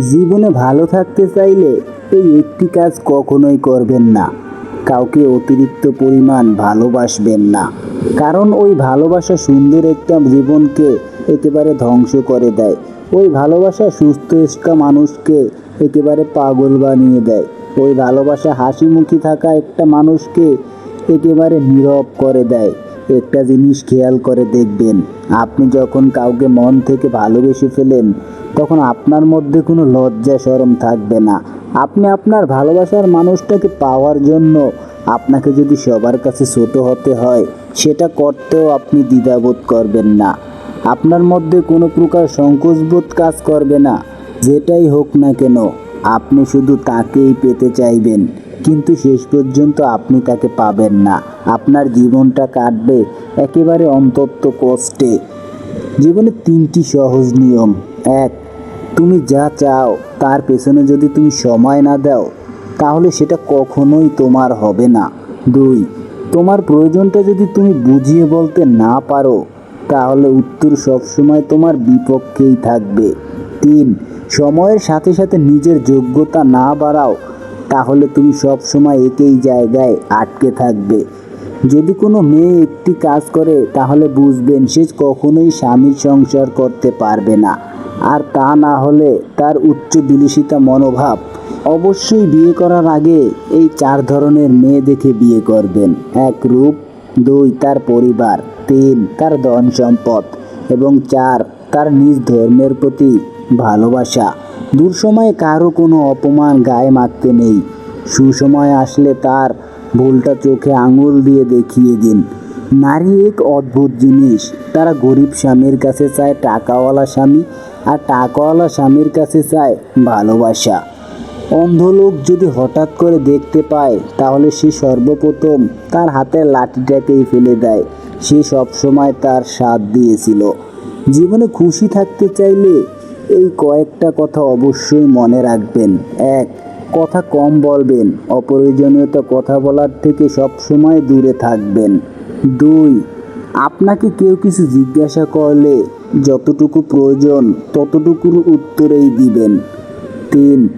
জীবনে ভালো থাকতে চাইলে এই একটি কাজ কখনোই করবেন না। কাউকে অতিরিক্ত পরিমাণ ভালোবাসবেন না। কারণ ওই ভালোবাসা সুন্দর একটা জীবনকে একেবারে ধ্বংস করে দেয়। ওই ভালোবাসা সুস্থ একটা মানুষকে একেবারে পাগল বানিয়ে দেয়। ওই ভালোবাসা হাসিমুখী থাকা একটা মানুষকে একেবারে নীরব করে দেয়। একটা জিনিস খেয়াল করে দেখবেন। আপনি যখন কাউকে মন থেকে ভালোবেসে ফেলেন, তখন আপনার মধ্যে কোনো লজ্জা সরম থাকবে না। আপনি আপনার ভালোবাসার মানুষটাকে পাওয়ার জন্য আপনাকে যদি সবার কাছে ছোট হতে হয়, সেটা করতেও আপনি দ্বিধাবোধ করবেন না। আপনার মধ্যে কোনো প্রকার সংকোচবোধ কাজ করবে না। যেটাই হোক না কেন, আপনি শুধু তাকেই পেতে চাইবেন। কিন্তু শেষ পর্যন্ত আপনি তাকে পাবেন না। আপনার জীবনটা কাটবে একেবারে অন্তত কষ্টে। জীবনে তিনটি সহজ নিয়ম। এক, তুমি যা চাও, তার পেছনে যদি তুমি সময় না দাও, তাহলে সেটা কখনোই তোমার হবে না। দুই, তোমার প্রয়োজনটা যদি তুমি বুঝিয়ে বলতে না পারো, তাহলে উত্তর সবসময় তোমার বিপক্ষেই থাকবে। তিন, সময়ের সাথে সাথে নিজের যোগ্যতা না বাড়াও তাহলে তুমি সব সময় একই জায়গায় আটকে থাকবে। যদি কোনো মেয়ে একটি কাজ করে, তাহলে বুঝবেন সে কখনোই স্বামীর সংসার করতে পারবে না। আর তা না হলে তার উচ্চ বিলাসিতা মনোভাব। অবশ্যই বিয়ে করার আগে এই চার ধরনের মেয়ে দেখে বিয়ে করবেন। এক রূপ, দুই তার পরিবার, তিন তার ধন সম্পদ, এবং চার তার নিজ ধর্মের প্রতি ভালোবাসা। দুঃসময়ে কারও কোনো অপমান গায়ে মাখতে নেই। সুসময় আসলে তার ভুলটা চোখে আঙুল দিয়ে দেখিয়ে দিন। নারী এক অদ্ভুত জিনিস। তারা গরিব স্বামীর কাছে চায় টাকাওয়ালা স্বামী আর টাকাওয়ালা স্বামীর কাছে চায় ভালোবাসা। অন্ধ লোক যদি হঠাৎ করে দেখতে পায়, তাহলে সে সর্বপ্রথম তার হাতের লাঠিটাকেই ফেলে দেয়। সে সবসময় তার সাথ দিয়েছিল। জীবনে খুশি থাকতে চাইলে এই কয়েকটা কথা অবশ্যই মনে রাখবেন। এক, কথা কম বলবেন। অপ্রয়োজনীয়তা কথা বলার থেকে সবসময় দূরে থাকবেন। দুই, আপনাকে কেউ কিছু জিজ্ঞাসা করলে যতটুকু প্রয়োজন ততটুকুর উত্তরেই দিবেন। তিন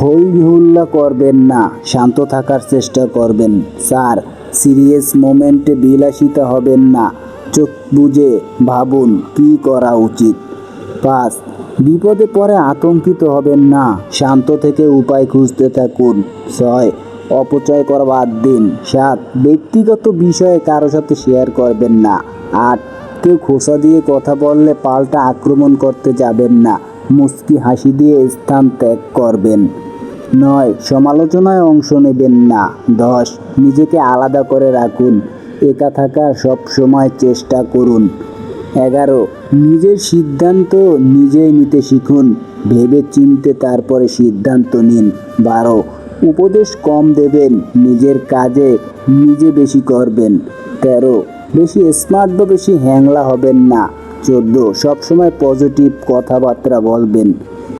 হই হুল্লা করবেন না, শান্ত থাকার চেষ্টা করবেন। স্যার সিরিয়াস মোমেন্টে বিলাসিতা হবেন না, চোখ বুঝে ভাবুন কি করা উচিত। পাঁচ বিপদে পড়ে আতঙ্কিত হবেন না। শান্ত থেকে উপায় খুঁজতে থাকুন। ছয়, অপচয় করা বাদ দিন। সাত, ব্যক্তিগত বিষয়ে কারও সাথে শেয়ার করবেন না। আট, কেউ খোসা দিয়ে কথা বললে পাল্টা আক্রমণ করতে যাবেন না। মুস্কি হাসি দিয়ে স্থান ত্যাগ করবেন। নয়, সমালোচনায় অংশ নেবেন না। দশ, নিজেকে আলাদা করে রাখুন। একা থাকার সব সময় চেষ্টা করুন। এগারো। নিজের সিদ্ধান্ত নিজেই নিতে শিখুন। ভেবে চিনতে তারপরে সিদ্ধান্ত নিন। বারো। উপদেশ কম দেবেন, নিজের কাজে নিজে বেশি করবেন। তেরো। বেশি স্মার্ট বা বেশি হ্যাংলা হবেন না। চোদ্দ। সবসময় পজিটিভ কথাবার্তা বলবেন।